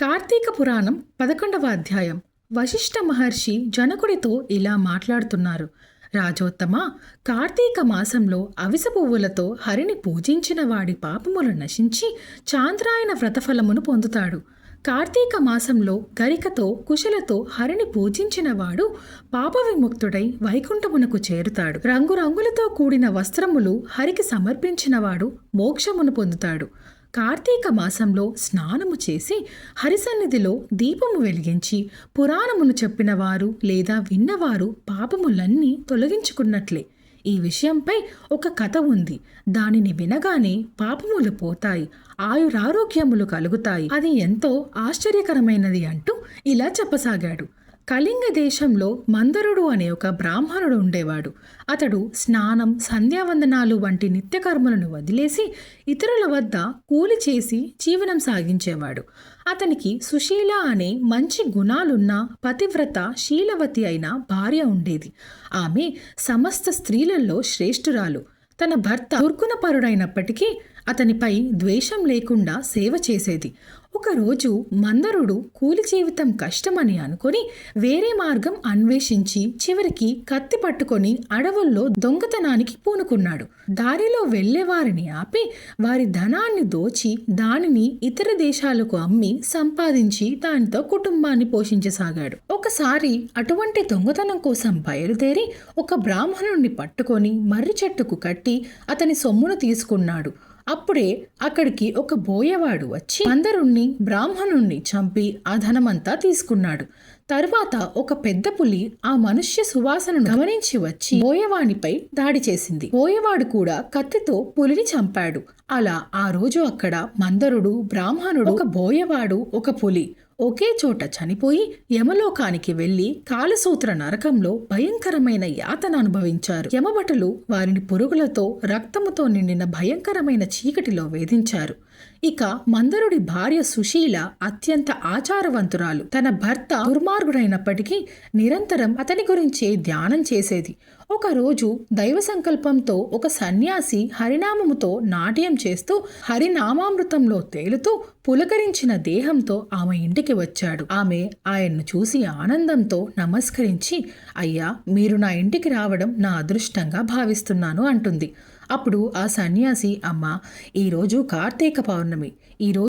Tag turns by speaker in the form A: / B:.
A: కార్తీక పురాణం పదకొండవ అధ్యాయం. వశిష్ఠ మహర్షి జనకుడితో ఇలా మాట్లాడుతున్నారు. రాజోత్తమ కార్తీక మాసంలో అవిస పువ్వులతో హరిని పూజించిన వాడి పాపములు నశించి చాంద్రాయన వ్రతఫలమును పొందుతాడు. కార్తీక మాసంలో గరికతో కుశలతో హరిని పూజించినవాడు పాప విముక్తుడై వైకుంఠమునకు చేరుతాడు. రంగురంగులతో కూడిన వస్త్రములు హరికి సమర్పించినవాడు మోక్షమును పొందుతాడు. కార్తీక మాసంలో స్నానము చేసి హరిసన్నిధిలో దీపము వెలిగించి పురాణమును చెప్పినవారు లేదా విన్నవారు పాపములన్నీ తొలగించుకున్నట్లే. ఈ విషయంపై ఒక కథ ఉంది. దానిని వినగానే పాపములు పోతాయి ఆయురారోగ్యములు కలుగుతాయి. అది ఎంతో ఆశ్చర్యకరమైనది అంటూ ఇలా చెప్పసాగాడు. కళింగ దేశంలో మందరుడు అనే ఒక బ్రాహ్మణుడు ఉండేవాడు. అతడు స్నానం సంధ్యావందనాలు వంటి నిత్యకర్మలను వదిలేసి ఇతరుల వద్ద కూలి చేసి జీవనం సాగించేవాడు. అతనికి సుశీల అనే మంచి గుణాలున్న పతివ్రత శీలవతి అయిన భార్య ఉండేది. ఆమె సమస్త స్త్రీలలో శ్రేష్ఠురాలు. తన భర్త దుర్గుణపరుడైనప్పటికీ అతనిపై ద్వేషం లేకుండా సేవ చేసేది. ఒకరోజు మందరుడు కూలి జీవితం కష్టమని అనుకొని వేరే మార్గం అన్వేషించి చివరికి కత్తి పట్టుకొని అడవుల్లో దొంగతనానికి పూనుకున్నాడు. దారిలో వెళ్ళేవారిని ఆపి వారి ధనాన్ని దోచి దానిని ఇతర దేశాలకు అమ్మి సంపాదించి దానితో కుటుంబాన్ని పోషించసాగాడు. ఒకసారి అటువంటి దొంగతనం కోసం బయలుదేరి ఒక బ్రాహ్మణుణ్ణి పట్టుకొని మర్రి చెట్టుకు కట్టి అతని సొమ్మును తీసుకున్నాడు. అప్పుడే అక్కడికి ఒక బోయవాడు వచ్చి అందరుణ్ణి బ్రాహ్మణుణ్ణి చంపి ఆ ధనమంతా తీసుకున్నాడు. తరువాత ఒక పెద్ద పులి ఆ మనుష్య సువాసనను గమనించి వచ్చి బోయవానిపై దాడి చేసింది. బోయవాడు కూడా కత్తితో పులిని చంపాడు. అలా ఆ రోజు అక్కడ మందరుడు బ్రాహ్మణుడు ఒక బోయవాడు ఒక పులి ఒకే చోట చనిపోయి యమలోకానికి వెళ్ళి కాలసూత్ర నరకంలో భయంకరమైన యాతన అనుభవించారు. యమభటులు వారిని పురుగులతో రక్తముతో నిండిన భయంకరమైన చీకటిలో వేధించారు. ఇక మందరుడి భార్య సుశీల అత్యంత ఆచారవంతురాలు. తన భర్త దుర్మార్గుడైనప్పటికీ నిరంతరం అతని గురించే ధ్యానం చేసేది. ఒకరోజు దైవ సంకల్పంతో ఒక సన్యాసి హరినామముతో నాట్యం చేస్తూ హరినామామృతంలో తేలుతూ పులకరించిన దేహంతో ఆమె ఇంటికి వచ్చాడు. ఆమె ఆయన్ను చూసి ఆనందంతో నమస్కరించి అయ్యా మీరు నా ఇంటికి రావడం నా అదృష్టంగా భావిస్తున్నాను అంటుంది. అప్పుడు ఆ సన్యాసి అమ్మ ఈరోజు కార్తీక పౌర్ణమి. ఈరోజు